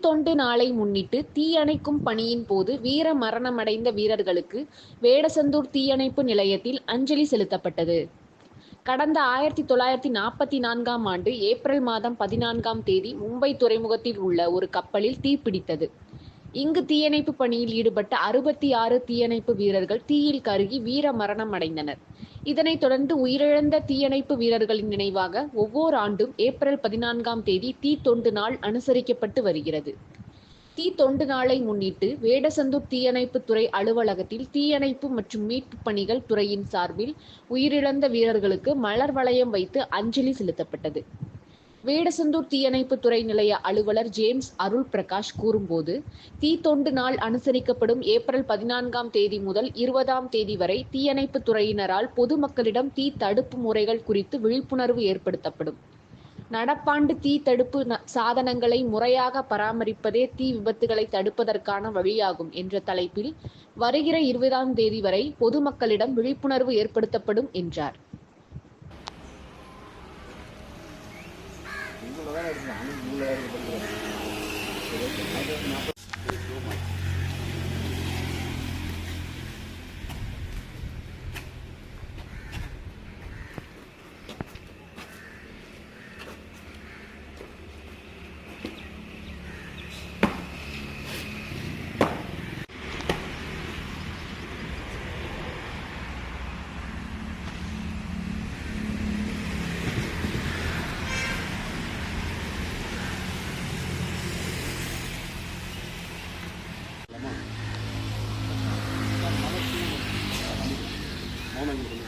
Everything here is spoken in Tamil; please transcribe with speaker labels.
Speaker 1: தீத்தொண்டு நாளை முன்னிட்டு தீயணைக்கும் பணியின் போது வீர மரணமடைந்த வீரர்களுக்கு வேடசந்தூர் தீயணைப்பு நிலையத்தில் அஞ்சலி செலுத்தப்பட்டது. கடந்த ஆயிரத்தி தொள்ளாயிரத்தி நாற்பத்தி நான்காம் ஆண்டு ஏப்ரல் மாதம் பதினான்காம் தேதி மும்பை துறைமுகத்தில் உள்ள ஒரு கப்பலில் தீப்பிடித்தது. இங்கு தீயணைப்பு பணியில் ஈடுபட்ட அறுபத்தி ஆறு தீயணைப்பு வீரர்கள் தீயில் கருகி வீர மரணம் அடைந்தனர். இதனைத் தொடர்ந்து உயிரிழந்த தீயணைப்பு வீரர்களின் நினைவாக ஒவ்வொரு ஆண்டும் ஏப்ரல் பதினான்காம் தேதி தீ தொண்டு நாள் அனுசரிக்கப்பட்டு வருகிறது. தீ தொண்டு நாளை முன்னிட்டு வேடசந்தூர் தீயணைப்பு துறை அலுவலகத்தில் தீயணைப்பு மற்றும் மீட்புப் பணிகள் துறையின் சார்பில் உயிரிழந்த வீரர்களுக்கு மலர் வளையம் வைத்து அஞ்சலி செலுத்தப்பட்டது. வேடசந்தூர் தீயணைப்பு துறை நிலைய அலுவலர் ஜேம்ஸ் அருள் பிரகாஷ் கூறும்போது, தீ தொண்டு நாள் அனுசரிக்கப்படும் ஏப்ரல் பதினான்காம் தேதி முதல் இருபதாம் தேதி வரை தீயணைப்புத் துறையினரால் பொதுமக்களிடம் தீ தடுப்பு முறைகள் குறித்து விழிப்புணர்வு ஏற்படுத்தப்படும். நடப்பாண்டு தீ தடுப்பு சாதனங்களை முறையாக பராமரிப்பதே தீ விபத்துகளை தடுப்பதற்கான வழியாகும் என்ற தலைப்பில் வருகிற இருபதாம் தேதி வரை பொதுமக்களிடம் விழிப்புணர்வு ஏற்படுத்தப்படும் என்றார்.
Speaker 2: இருக்குள்ள தான் இருக்குது Thank you.